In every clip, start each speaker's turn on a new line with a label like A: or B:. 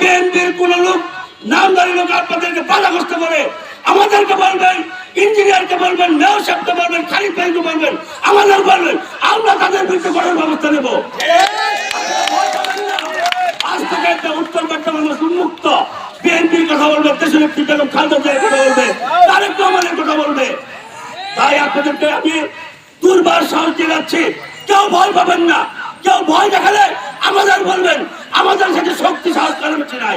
A: বিএনপির কোন লোক নামদারি লোক আপনাদেরকে বাধাগ্রস্ত করে, আমাদেরকে বলবেন, ইঞ্জিনিয়ারকে বলবেন, মেয়র সাহেবকে বলবেন, খালিদ ভাইকে বলবেন আমাদের বলবেন, আমরা তাদের বিরুদ্ধে কঠোর ব্যবস্থা নেব। আজ থেকে একটা উত্তর চট্টগ্রাম উন্মুক্ত। বিএনপির কথা বলবে, দেশের একটি বেগম খালেদা কথা বলবে, তারেক রহমানের কথা বলবে। তাই আপনাদেরকে আমি দুর্বার সাহস দিয়ে যাচ্ছি, কেউ ভয় পাবেন না, কেউ ভয় দেখালে আমাদের বলবেন আমাদের সাথে শক্তি সাহস করার কিছু নাই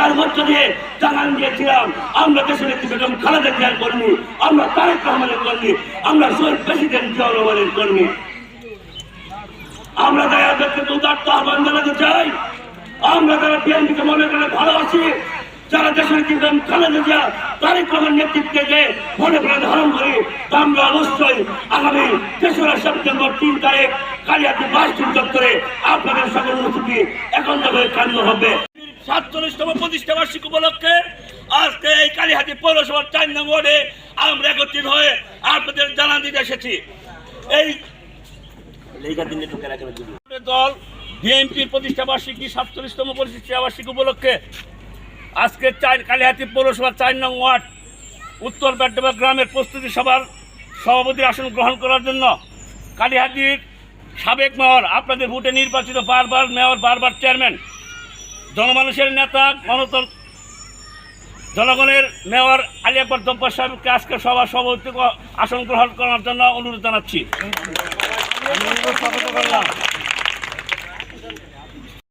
A: বসে মধ্য দিয়ে জানান দিয়েছিলাম, আমরা দেশের একটি বেগম খালেদা জিয়ার কর্মী, আমরা তারেক রহমানের কর্মী, আমরা শহীদ প্রেসিডেন্ট জিয়াউর রহমানের কর্মী। আমরা যারা ব্যক্তিকে উদার্ত আহ্বান জানাতে চাই, আমরা যারা বিএনপিকে মনে করে ভালোবাসি, যারা দেশের কিন্তু খালেদা জিয়া তারেক রহমান নেতৃত্বে যে মনে করে ধারণ করি আমরা অবশ্যই আগামী তেসরা সেপ্টেম্বর তিন তারিখ কালিয়াতে বাস চত্বরে আপনাদের সকল অনুভূতি একান্ত হয়ে কান্ড হবে। সাতচল্লিশতম প্রতিষ্ঠা বার্ষিক উপলক্ষে আজকে এই কালীহাতি পৌরসভার চার নং ওয়ার্ডে আমরা একত্রিত হয়ে আপনাদের জানান দিতে এসেছি। এই দল বিএনপির প্রতিষ্ঠা বার্ষিকী সাতচল্লিশতম প্রতিষ্ঠা বার্ষিক উপলক্ষে আজকে চার কালিহাতি পৌরসভার চার নং ওয়ার্ড, উত্তর ব্যাড্ডবা গ্রামের প্রস্তুতি সভার সভাপতির আসন গ্রহণ করার জন্য কালিহাতির সাবেক মেয়র, আপনাদের ভোটে নির্বাচিত বারবার মেয়র, বারবার চেয়ারম্যান জনমানুষের নেতা, গণতন্ত্র, জনগণের মেয়র আলী আকবর দম্পর সাহেবকে আজকে সভা সভাপতি আসন গ্রহণ করার জন্য অনুরোধ জানাচ্ছি।